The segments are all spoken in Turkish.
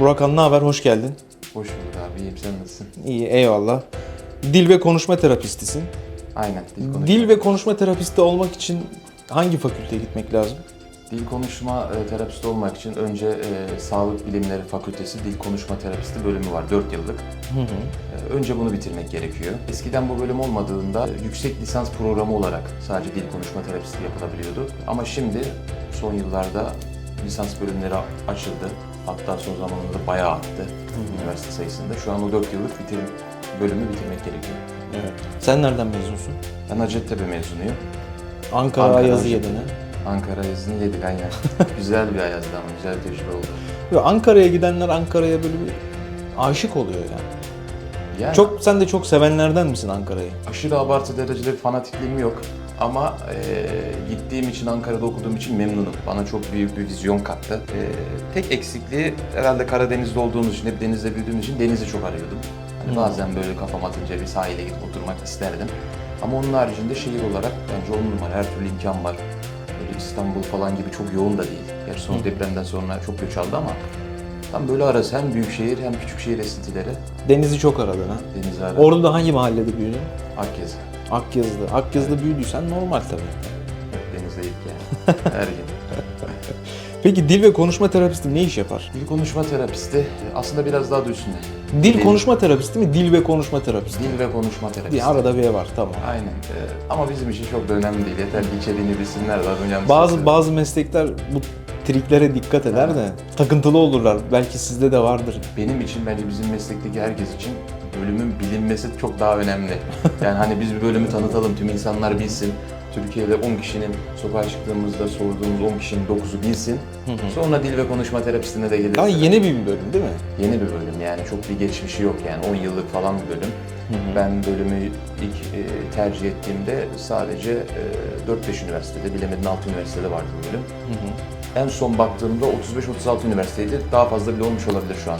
Burak Han ne haber? Hoş geldin. Hoş bulduk abi, iyiyim. Sen nasılsın? İyi, eyvallah. Dil ve konuşma terapistisin. Aynen, dil konuşma. Dil ve konuşma terapisti olmak için hangi fakülteye gitmek lazım? Dil konuşma e, terapisti olmak için önce e, Sağlık Bilimleri Fakültesi Dil Konuşma Terapisti bölümü var, 4 yıllık. E, önce bunu bitirmek gerekiyor. Eskiden bu bölüm olmadığında e, yüksek lisans programı olarak sadece dil konuşma terapisti yapılabiliyordu. Ama şimdi son yıllarda lisans bölümleri açıldı. Hatta son zamanlarda bayağı arttı üniversite sayısında. Şu an o 4 yıllık bitir bölümü bitirmek gerekiyor. Evet. Sen nereden mezunsun? Ben Hacettepe mezunuyum. Ankara, Ankara Ayazı Hacettepe. yedin ha? Ankara yazını yedik aynen. güzel bir ayazdı ama güzel bir tecrübe oldu. Ve Ankara'ya gidenler Ankara'ya böyle bir aşık oluyor yani. Yani Çok sen de çok sevenlerden misin Ankara'yı? aşırı abartı derecede fanatikliğim yok. Ama eee, gittiğim için, Ankara'da okuduğum için memnunum. Bana çok büyük bir vizyon kattı. Eee, tek eksikliği herhalde Karadeniz'de olduğumuz için, hep denizde büyüdüğümüz için denizi çok arıyordum. Hani Hmm. bazen böyle kafam atınca bir sahile gidip oturmak isterdim. Ama onun haricinde şehir olarak bence on numara, her türlü imkan var. Böyle İstanbul falan gibi çok yoğun da değil. Gerçi son depremden sonra çok göç aldı ama tam böyle arası hem büyük şehir hem küçük şehir esintileri Denizi çok aradın ha. deniz arası. Orada hangi mahallede büyüdün? Akyazı. Akyazı'da. Akyazı'da büyüdüysen normal tabii. Denizdeydik yani. Her gün. Peki dil ve konuşma terapisti ne iş yapar? Dil konuşma terapisti aslında biraz daha da üstünde. Dil Dil- konuşma terapisti mi? Dil ve konuşma terapisti. Dil ve konuşma terapisti. Bir arada bir var tamam. Aynen. Ee, ama bizim için çok da önemli değil. Yeter ki içeriğini bilsinler. Yanlış Bazı söyledim. bazı meslekler bu triklere dikkat eder de takıntılı olurlar. Belki sizde de vardır. Benim için bence bizim meslekteki herkes için bölümün bilinmesi çok daha önemli. Yani hani biz bir bölümü tanıtalım, tüm insanlar bilsin. Türkiye'de 10 kişinin sokağa çıktığımızda sorduğumuz 10 kişinin 9'u bilsin. Sonra dil ve konuşma terapistine de gelirse. Daha yeni bir bölüm değil mi? Yeni bir bölüm yani çok bir geçmişi yok yani 10 yıllık falan bir bölüm. Ben bölümü ilk e, tercih ettiğimde sadece e, 4-5 üniversitede, bilemedin 6 üniversitede vardı bu bölüm. En son baktığımda 35-36 üniversiteydi. Daha fazla bile olmuş olabilir şu an.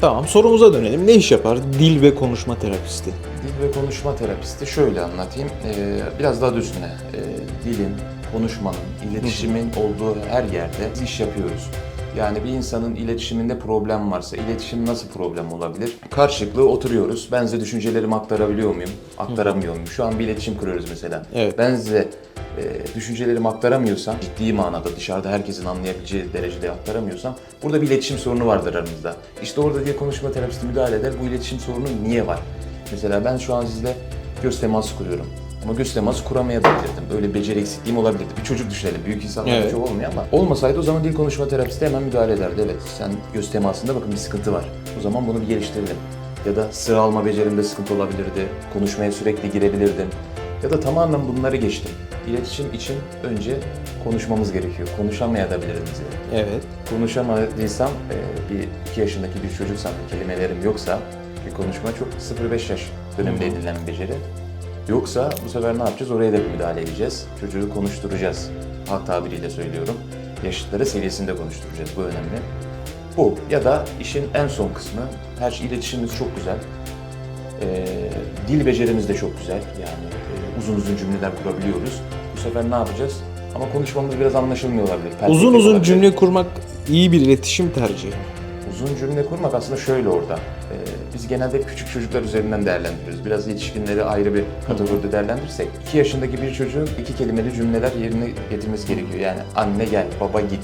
Tamam sorumuza dönelim. Ne iş yapar dil ve konuşma terapisti? Dil ve konuşma terapisti şöyle anlatayım. E, biraz daha da üstüne. E, dilin, konuşmanın, iletişimin olduğu her yerde biz iş yapıyoruz. Yani bir insanın iletişiminde problem varsa, iletişim nasıl problem olabilir? Karşılıklı oturuyoruz. Ben size düşüncelerimi aktarabiliyor muyum? Aktaramıyor muyum? Şu an bir iletişim kuruyoruz mesela. Evet. Ben size e, düşüncelerimi aktaramıyorsam, ciddi manada dışarıda herkesin anlayabileceği derecede aktaramıyorsam, burada bir iletişim sorunu vardır aramızda. İşte orada diye konuşma terapisti müdahale eder. Bu iletişim sorunu niye var? Mesela ben şu an sizle göz teması kuruyorum. Ama göz teması kuramayabilirdim. Öyle beceri eksikliğim olabilirdi. Bir çocuk düşünelim. Büyük insanlarda Evet. çok olmuyor ama. Olmasaydı o zaman dil konuşma terapisti hemen müdahale ederdi. Evet sen göz temasında bakın bir sıkıntı var. O zaman bunu bir geliştirelim. Ya da sıra alma becerimde sıkıntı olabilirdi. Konuşmaya sürekli girebilirdim. Ya da tamamen bunları geçtim. İletişim için önce konuşmamız gerekiyor. Konuşamayabilirdiniz yani Evet. konuşamadıysam e, bir iki yaşındaki bir çocuksam kelimelerim yoksa bir konuşma çok 0-5 yaş döneminde edinilen bir beceri. Yoksa bu sefer ne yapacağız? Oraya da bir müdahale edeceğiz. Çocuğu konuşturacağız. Halk tabiriyle söylüyorum. Yaşıtları seviyesinde konuşturacağız. Bu önemli. Bu ya da işin en son kısmı. Her şey iletişimimiz çok güzel. E, dil becerimiz de çok güzel. Yani uzun uzun cümleler kurabiliyoruz. Bu sefer ne yapacağız? Ama konuşmamız biraz anlaşılmıyor olabilir. Uzun uzun olabilir. cümle kurmak iyi bir iletişim tercihi. Uzun cümle kurmak aslında şöyle orada. Ee, biz genelde küçük çocuklar üzerinden değerlendiriyoruz. Biraz yetişkinleri ayrı bir kategoride değerlendirirsek. 2 yaşındaki bir çocuğun iki kelimeli cümleler yerine getirmesi gerekiyor. Yani anne gel, baba git.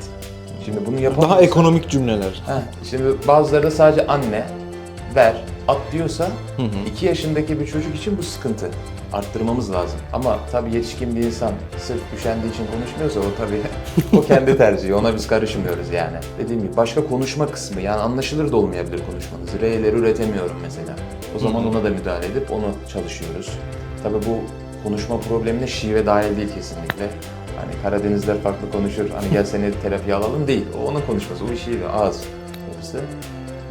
Şimdi bunu yapamazsa... Daha ekonomik cümleler. Heh, şimdi bazıları da sadece anne, ver, at diyorsa 2 yaşındaki bir çocuk için bu sıkıntı. Arttırmamız lazım. Ama tabii yetişkin bir insan sırf üşendiği için konuşmuyorsa o tabii o kendi tercihi. Ona biz karışmıyoruz yani. Dediğim gibi başka konuşma kısmı yani anlaşılır da olmayabilir konuşmanız. R'leri üretemiyorum mesela. O zaman ona da müdahale edip onu çalışıyoruz. Tabii bu konuşma problemine şive dahil değil kesinlikle. Hani Karadenizler farklı konuşur. Hani gel seni terapiye alalım değil. O onun konuşması. O şive, ağız yapısı.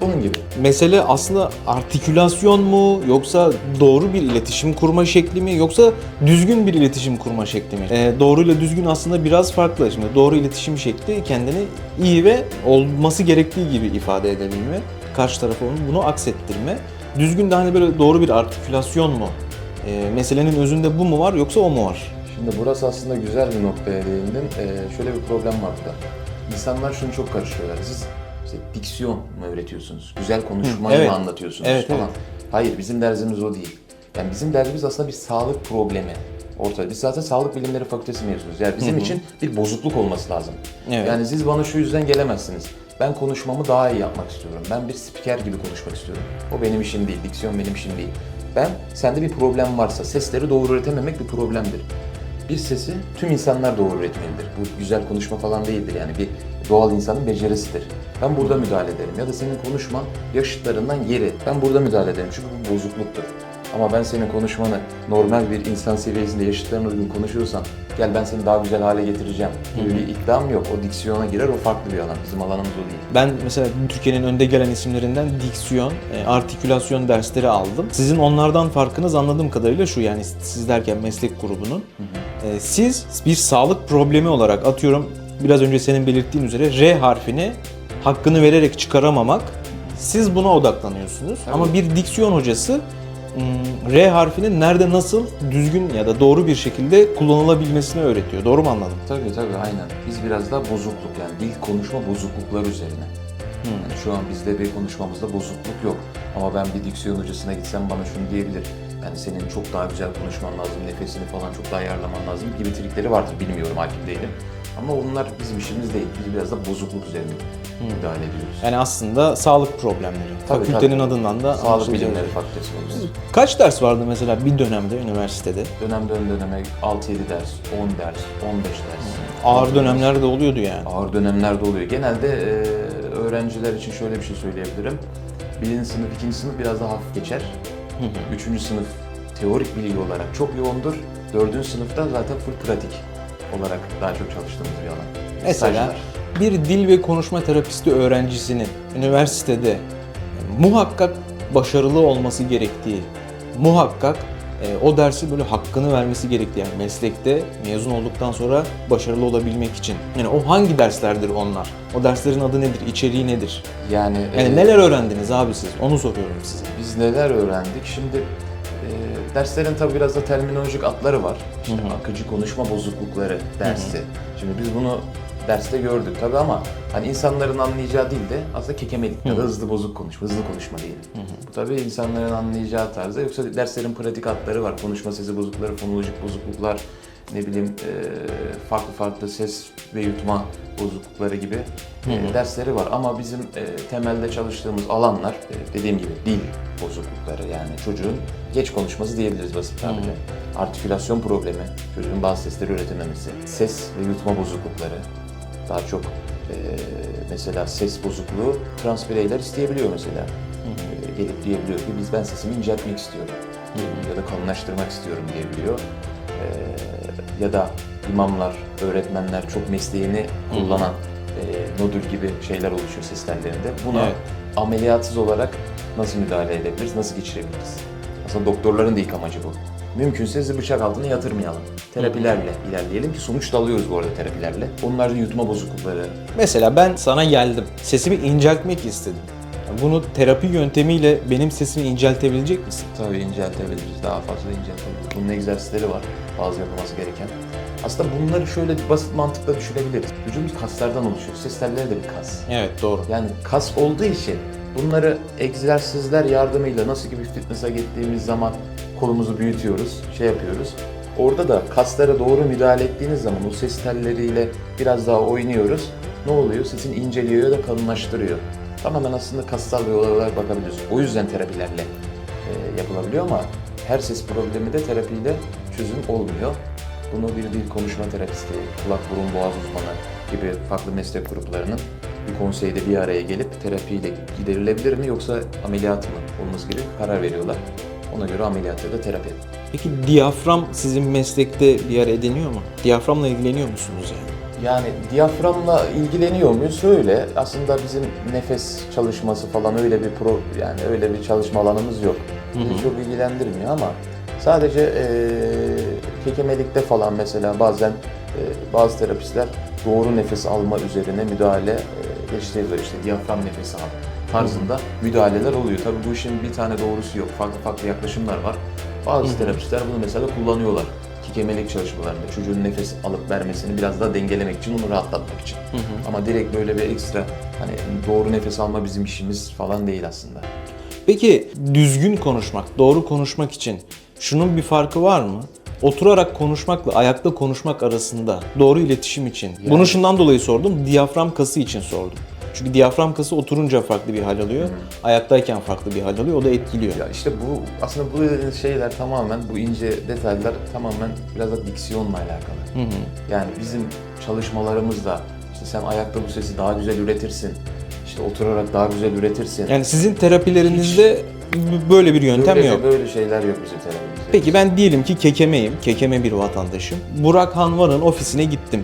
Bunun gibi. Mesele aslında artikülasyon mu yoksa doğru bir iletişim kurma şekli mi yoksa düzgün bir iletişim kurma şekli mi? Ee, doğru ile düzgün aslında biraz farklı. Şimdi doğru iletişim şekli kendini iyi ve olması gerektiği gibi ifade edebilme. Karşı tarafa bunu aksettirme. Düzgün de hani böyle doğru bir artikülasyon mu? Ee, meselenin özünde bu mu var yoksa o mu var? Şimdi burası aslında güzel bir noktaya değindin. Ee, şöyle bir problem var burada. İnsanlar şunu çok karıştırıyorlar. Siz İşte diksiyon mu öğretiyorsunuz? Güzel konuşmayı evet. mı anlatıyorsunuz Evet, falan. evet. Hayır bizim derdimiz o değil. Yani bizim derdimiz aslında bir sağlık problemi ortada. Biz zaten sağlık bilimleri fakültesi mezunuyuz. Yani bizim için bir bozukluk olması lazım. Evet. Yani siz bana şu yüzden gelemezsiniz. Ben konuşmamı daha iyi yapmak istiyorum. Ben bir spiker gibi konuşmak istiyorum. O benim işim değil, diksiyon benim işim değil. Ben, sende bir problem varsa, sesleri doğru üretememek bir problemdir. Bir sesi tüm insanlar doğru üretmelidir. Bu güzel konuşma falan değildir yani bir doğal insanın becerisidir. Ben burada müdahale ederim ya da senin konuşman yaşıtlarından yeri. Ben burada müdahale ederim çünkü bu bozukluktur. Ama ben senin konuşmanı normal bir insan seviyesinde yaşıtlarına uygun konuşuyorsam gel ben seni daha güzel hale getireceğim gibi bir iddiam yok. O diksiyona girer o farklı bir alan. Bizim alanımız o değil. Ben mesela Türkiye'nin önde gelen isimlerinden diksiyon, e, artikülasyon dersleri aldım. Sizin onlardan farkınız anladığım kadarıyla şu yani siz derken meslek grubunun. E, Siz bir sağlık problemi olarak atıyorum biraz önce senin belirttiğin üzere R harfini hakkını vererek çıkaramamak. Siz buna odaklanıyorsunuz. Tabii. Ama bir diksiyon hocası hmm, R harfinin nerede nasıl düzgün ya da doğru bir şekilde kullanılabilmesini öğretiyor. Doğru mu anladım? Tabii tabii aynen. Biz biraz daha bozukluk yani dil konuşma bozuklukları üzerine. Yani şu an bizde bir konuşmamızda bozukluk yok. Ama ben bir diksiyon hocasına gitsem bana şunu diyebilir. Yani senin çok daha güzel konuşman lazım, nefesini falan çok daha ayarlaman lazım gibi trikleri vardır. Bilmiyorum, hakim değilim. Ama onlar bizim işimiz değil. Biz biraz da bozukluk üzerine müdahale ediyoruz. Yani aslında sağlık problemleri. Tabii, Fakültenin tabii. adından da Sağlık bilimleri fakültesi oluyoruz. Kaç ders vardı mesela bir dönemde üniversitede? Dönemden döneme 6-7 ders, 10 ders, 15 ders. Ağır dönemler de oluyordu yani. Ağır dönemlerde oluyor. Genelde e, öğrenciler için şöyle bir şey söyleyebilirim. Birinci sınıf, ikinci sınıf biraz daha hafif geçer. Üçüncü sınıf teorik bilgi olarak çok yoğundur. Dördüncü sınıfta zaten full pratik olarak daha çok çalıştığımız bir alan. Mesela Stajlar. bir dil ve konuşma terapisti öğrencisinin üniversitede muhakkak başarılı olması gerektiği, muhakkak e, o dersi böyle hakkını vermesi gerektiği yani meslekte mezun olduktan sonra başarılı olabilmek için. Yani o hangi derslerdir onlar? O derslerin adı nedir? İçeriği nedir? Yani, Yani e, neler öğrendiniz abi siz? Onu soruyorum size. Biz neler öğrendik? Şimdi e, derslerin tabii biraz da terminolojik adları var. İşte akıcı konuşma bozuklukları dersi. Şimdi biz bunu derste gördük tabii ama hani insanların anlayacağı değil de aslında kekemelik ya da hızlı bozuk konuşma, hızlı konuşma değil. Bu tabii insanların anlayacağı tarzda. Yoksa derslerin pratik adları var. Konuşma sesi bozuklukları, fonolojik bozukluklar, ne bileyim e, farklı farklı ses ve yutma bozuklukları gibi e, dersleri var. Ama bizim e, temelde çalıştığımız alanlar e, dediğim gibi dil bozuklukları yani çocuğun geç konuşması diyebiliriz basit tabirle. Artikülasyon problemi, çocuğun bazı sesleri üretememesi, ses ve yutma bozuklukları daha çok e, mesela ses bozukluğu trans bireyler isteyebiliyor mesela. E, gelip diyebiliyor ki biz ben sesimi inceltmek istiyorum ya da kalınlaştırmak istiyorum diyebiliyor. E, ya da imamlar, öğretmenler çok mesleğini kullanan e, nodül gibi şeyler oluşuyor ses tellerinde. Buna Evet. ameliyatsız olarak nasıl müdahale edebiliriz, nasıl geçirebiliriz? Aslında doktorların da ilk amacı bu. Mümkünse sizi bıçak altına yatırmayalım. Terapilerle ilerleyelim ki sonuç da alıyoruz bu arada terapilerle. Onların yutma bozuklukları, Mesela ben sana geldim. Sesimi inceltmek istedim. Bunu terapi yöntemiyle benim sesimi inceltebilecek misin? Tabii inceltebiliriz, daha fazla inceltebiliriz. Bunun egzersizleri var, bazı yapılması gereken. Aslında bunları şöyle basit mantıkla düşünebiliriz. Vücudumuz kaslardan oluşuyor, ses telleri de bir kas. Evet doğru. Yani kas olduğu için bunları egzersizler yardımıyla nasıl ki bir fitness'a gittiğimiz zaman kolumuzu büyütüyoruz, şey yapıyoruz. Orada da kaslara doğru müdahale ettiğiniz zaman o ses telleriyle biraz daha oynuyoruz. Ne oluyor? Sesin inceliyor ya da kalınlaştırıyor. Tamamen aslında kassal olay olarak bakabiliyoruz. O yüzden terapilerle e, yapılabiliyor ama her ses problemi de terapiyle çözüm olmuyor. Bunu bir dil konuşma terapisti, kulak burun boğaz uzmanı gibi farklı meslek gruplarının bir konseyde bir araya gelip terapiyle giderilebilir mi yoksa ameliyat mı olması gibi karar veriyorlar. Ona göre ameliyat ya da terapi. Peki diyafram sizin meslekte bir yer ediniyor mu? Diyaframla ilgileniyor musunuz yani? Yani diyaframla ilgileniyor muyuz? Öyle. Aslında bizim nefes çalışması falan öyle bir pro yani öyle bir çalışma alanımız yok. Bizi çok ilgilendirmiyor ama sadece eee kekemelikte falan mesela bazen eee, bazı terapistler doğru nefes alma üzerine müdahale eee geliştiriyorlar işte diyafram nefesi al tarzında müdahaleler oluyor. Tabii bu işin bir tane doğrusu yok. Farklı farklı yaklaşımlar var. Bazı terapistler bunu mesela kullanıyorlar. Ki kekemelik çalışmalarında çocuğun nefes alıp vermesini biraz daha dengelemek için, onu rahatlatmak için. Ama direkt böyle bir ekstra hani doğru nefes alma bizim işimiz falan değil aslında. Peki düzgün konuşmak, doğru konuşmak için şunun bir farkı var mı? Oturarak konuşmakla ayakta konuşmak arasında doğru iletişim için. Bunu şundan dolayı sordum. Diyafram kası için sordum. Çünkü diyafram kası oturunca farklı bir hal alıyor. Ayaktayken farklı bir hal alıyor. O da etkiliyor. Ya işte bu aslında bu şeyler tamamen bu ince detaylar tamamen biraz da diksiyonla alakalı. Yani bizim çalışmalarımızda işte sen ayakta bu sesi daha güzel üretirsin. İşte oturarak daha güzel üretirsin. Yani sizin terapilerinizde b- böyle bir yöntem böyle, yok. böyle şeyler yok bizim terapimizde. Peki ben diyelim ki kekemeyim, kekeme bir vatandaşım. Burak Hanvar'ın ofisine gittim.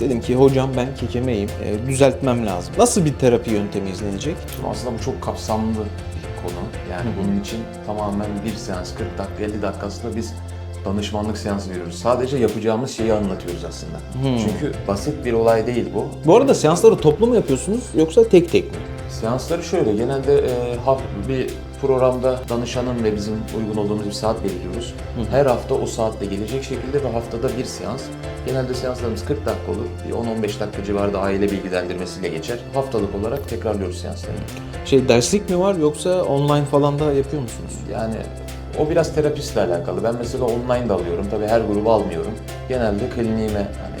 Dedim ki hocam ben kekemeyim, e, düzeltmem lazım. Nasıl bir terapi yöntemi izlenecek? Şimdi aslında bu çok kapsamlı bir konu. Yani bunun için tamamen bir seans 40 dakika 50 dakikasında biz danışmanlık seansı veriyoruz. Sadece yapacağımız şeyi anlatıyoruz aslında. Çünkü basit bir olay değil bu. Bu arada seansları toplu mu yapıyorsunuz yoksa tek tek mi? Seansları şöyle, genelde e, bir programda danışanın ve bizim uygun olduğumuz bir saat belirliyoruz. Her hafta o saatte gelecek şekilde ve haftada bir seans. Genelde seanslarımız 40 dakika olur. Bir 10-15 dakika civarında aile bilgilendirmesiyle geçer. Haftalık olarak tekrarlıyoruz seansları. Şey derslik mi var yoksa online falan da yapıyor musunuz? Yani o biraz terapistle alakalı. Ben mesela online de alıyorum. Tabii her grubu almıyorum. Genelde kliniğime, hani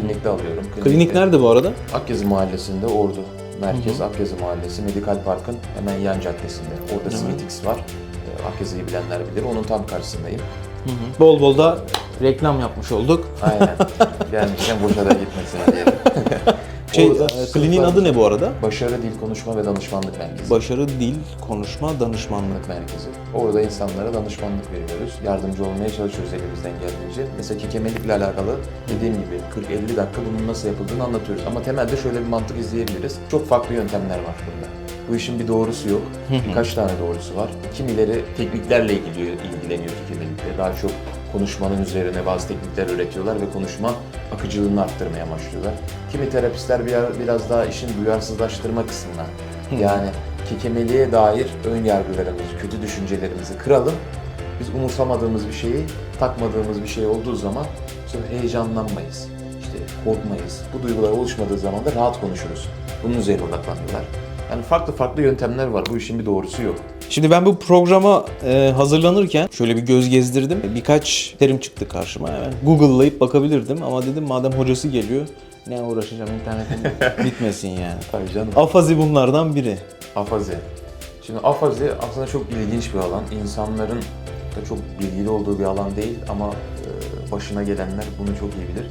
klinikte alıyorum. Klinik Klinikte- nerede bu arada? Akyazı Mahallesi'nde Ordu. Merkez Akyazı Mahallesi Medikal Park'ın hemen yan caddesinde. Orada Simitix var. Ee, Akyazı'yı bilenler bilir. Onun tam karşısındayım. Bol bol da reklam yapmış olduk. Aynen. Gelmişken boşa da gitmesin diye. Şey, Orada e, kliniğin adı ne bu arada? Başarı Dil Konuşma ve Danışmanlık Merkezi. Başarı Dil Konuşma Danışmanlık. merkezi. Orada insanlara danışmanlık veriyoruz. Yardımcı olmaya çalışıyoruz elimizden geldiğince. Mesela kekemelikle alakalı dediğim gibi 40-50 dakika bunun nasıl yapıldığını anlatıyoruz. Ama temelde şöyle bir mantık izleyebiliriz. Çok farklı yöntemler var burada. Bu işin bir doğrusu yok. Birkaç tane doğrusu var. Kimileri tekniklerle ilgili, ilgileniyor kekemelikle. Daha çok konuşmanın üzerine bazı teknikler üretiyorlar ve konuşma akıcılığını arttırmaya başlıyorlar. Kimi terapistler bir, biraz daha işin duyarsızlaştırma kısmına yani kekemeliğe dair ön yargılarımızı, kötü düşüncelerimizi kıralım. Biz umursamadığımız bir şeyi, takmadığımız bir şey olduğu zaman sonra heyecanlanmayız. İşte korkmayız. Bu duygular oluşmadığı zaman da rahat konuşuruz. Bunun üzerine odaklanıyorlar. Yani farklı farklı yöntemler var. Bu işin bir doğrusu yok. Şimdi ben bu programa e, hazırlanırken şöyle bir göz gezdirdim. Birkaç terim çıktı karşıma. Hemen Google'layıp bakabilirdim ama dedim madem hocası geliyor ne uğraşacağım internetim bitmesin yani. Tabii canım. Afazi bunlardan biri. Afazi. Şimdi afazi aslında çok ilginç bir alan. İnsanların da çok bilgili olduğu bir alan değil ama e, başına gelenler bunu çok iyi bilir.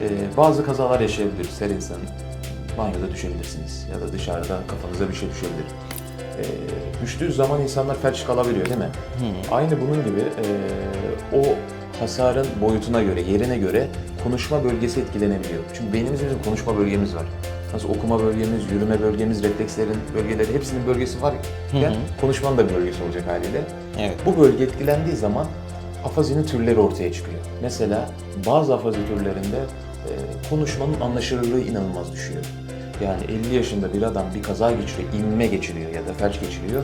E, bazı kazalar yaşayabiliriz her insanın. Banyoda düşebilirsiniz ya da dışarıda kafanıza bir şey düşebilir. E, düştüğü zaman insanlar felç kalabiliyor değil mi? Aynı bunun gibi e, o hasarın boyutuna göre, yerine göre konuşma bölgesi etkilenebiliyor. Çünkü beynimizde bizim konuşma bölgemiz var. Nasıl okuma bölgemiz, yürüme bölgemiz, reflekslerin bölgeleri hepsinin bölgesi var. Yani konuşmanın da bir bölgesi olacak haliyle. Evet. Bu bölge etkilendiği zaman afazinin türleri ortaya çıkıyor. Mesela bazı afazi türlerinde e, konuşmanın anlaşılırlığı inanılmaz düşüyor. Yani 50 yaşında bir adam bir kaza geçiriyor, inme geçiriyor ya da felç geçiriyor.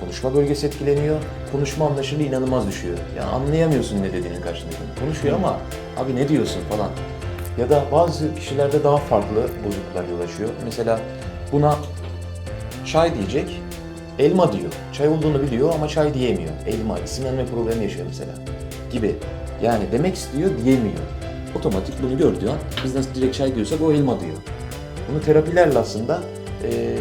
Konuşma bölgesi etkileniyor, konuşma anlaşılırlığı inanılmaz düşüyor. Yani anlayamıyorsun ne dediğinin karşındakini. Konuşuyor ama abi ne diyorsun falan. Ya da bazı kişilerde daha farklı bozukluklar yol açıyor. Mesela buna çay diyecek, elma diyor. Çay olduğunu biliyor ama çay diyemiyor. Elma, isimlenme problemi yaşıyor mesela. Gibi. Yani demek istiyor diyemiyor. Otomatik bunu gördüğü an biz nasıl direkt çay diyorsak o elma diyor. Bunu terapilerle aslında eee,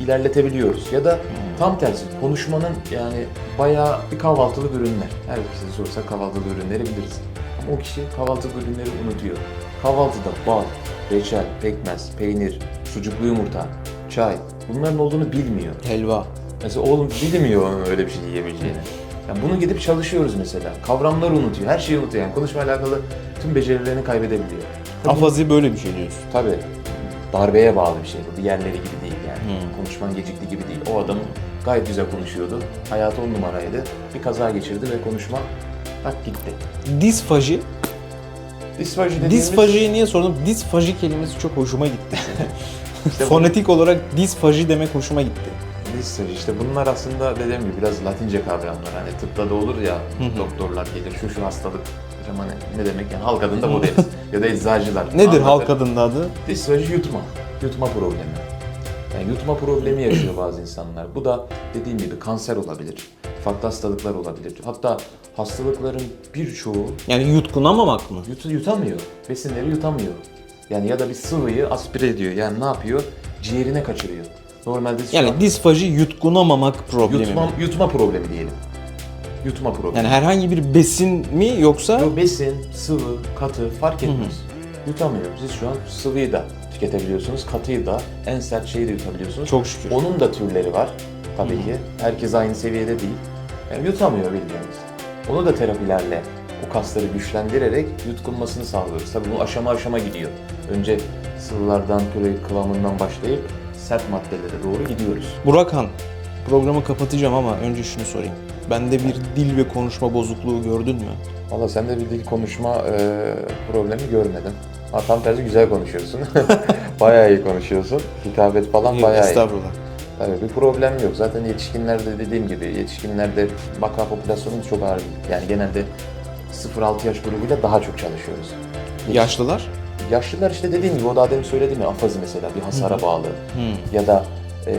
ilerletebiliyoruz. Ya da tam tersi konuşmanın yani bayağı bir kahvaltılık ürünler. Herkese sorsak kahvaltılık ürünleri biliriz. Ama o kişi kahvaltılık ürünleri unutuyor. Kahvaltıda bal, reçel, pekmez, peynir, sucuklu yumurta, çay bunların olduğunu bilmiyor. Helva. Mesela oğlum bilmiyor onun öyle bir şey yiyebileceğini. Yani bunu gidip çalışıyoruz mesela. Kavramları unutuyor, her şeyi unutuyor. Yani konuşma alakalı tüm becerilerini kaybedebiliyor. Tabii, Afazi böyle bir şey diyorsun. tabii darbeye bağlı bir şey bu. Diğerleri gibi değil yani. Konuşmanın geciktiği gibi değil. O adam gayet güzel konuşuyordu. Hayatı on numaraydı. Bir kaza geçirdi ve konuşma tak gitti. Disfaji. Disfaji dediğimiz... Disfajiyi niye sordum? Disfaji kelimesi çok hoşuma gitti. İşte bu- Fonetik olarak disfaji demek hoşuma gitti. diz stajı işte bunlar aslında dediğim gibi biraz latince kavramlar. Hani tıpta da olur ya doktorlar gelir şu şu hastalık. Hocam hani ne demek yani halk adında bu deriz. ya da eczacılar. Nedir anlatır. halk adında adı? Stajı yutma. Yutma problemi. Yani yutma problemi yaşıyor bazı insanlar. Bu da dediğim gibi kanser olabilir. Farklı hastalıklar olabilir. Hatta hastalıkların birçoğu Yani yutkunamamak mı? Yut, yutamıyor. Besinleri yutamıyor. Yani ya da bir sıvıyı aspire ediyor. Yani ne yapıyor? Ciğerine kaçırıyor. Normalde şu Yani an disfaji yutkunamamak problemi yutma, mi? yutma problemi diyelim. Yutma problemi. Yani herhangi bir besin mi yoksa Yo, besin, sıvı, katı fark etmez. Yutamıyor. Siz şu an sıvıyı da tüketebiliyorsunuz, katıyı da, en sert şeyi de yutabiliyorsunuz. çok şükür. Onun da türleri var tabii ki. Herkes aynı seviyede değil. Yani yutamıyor bildiğiniz. Onu da terapilerle o kasları güçlendirerek yutkunmasını sağlıyoruz. Tabii bu aşama aşama gidiyor. Önce sıvılardan, püre kıvamından başlayıp sert maddelere doğru gidiyoruz. Burak Han, programı kapatacağım ama önce şunu sorayım. Bende bir dil ve konuşma bozukluğu gördün mü? Valla sen de bir dil konuşma e, problemi görmedim. Ha, tam tersi güzel konuşuyorsun. bayağı iyi konuşuyorsun. Hitabet falan bayağı iyi. Estağfurullah. Tabii bir problem yok. Zaten yetişkinlerde dediğim gibi yetişkinlerde vaka popülasyonu çok ağır. değil. Yani genelde 0-6 yaş grubuyla daha çok çalışıyoruz. Yetiş- Yaşlılar? Yaşlılar işte dediğim gibi o daha demin söyledim ya afazi mesela bir hasara bağlı Hı. ya da e,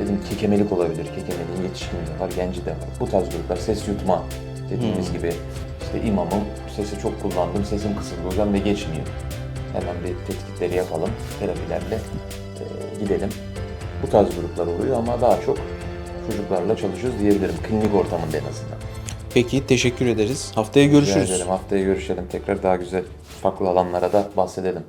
dedim kekemelik olabilir. Kekemeliğin yetişkin de var, genci de var. Bu tarz gruplar ses yutma dediğimiz gibi işte imamım sesi çok kullandım, sesim kısıldı hocam ve geçmiyor. Hemen bir tetkikleri yapalım, terapilerle e, gidelim. Bu tarz gruplar oluyor ama daha çok çocuklarla çalışıyoruz diyebilirim. Klinik ortamında en azından. Peki teşekkür ederiz. Haftaya Rica görüşürüz. ederim. Haftaya görüşelim. Tekrar daha güzel farklı alanlara da bahsedelim.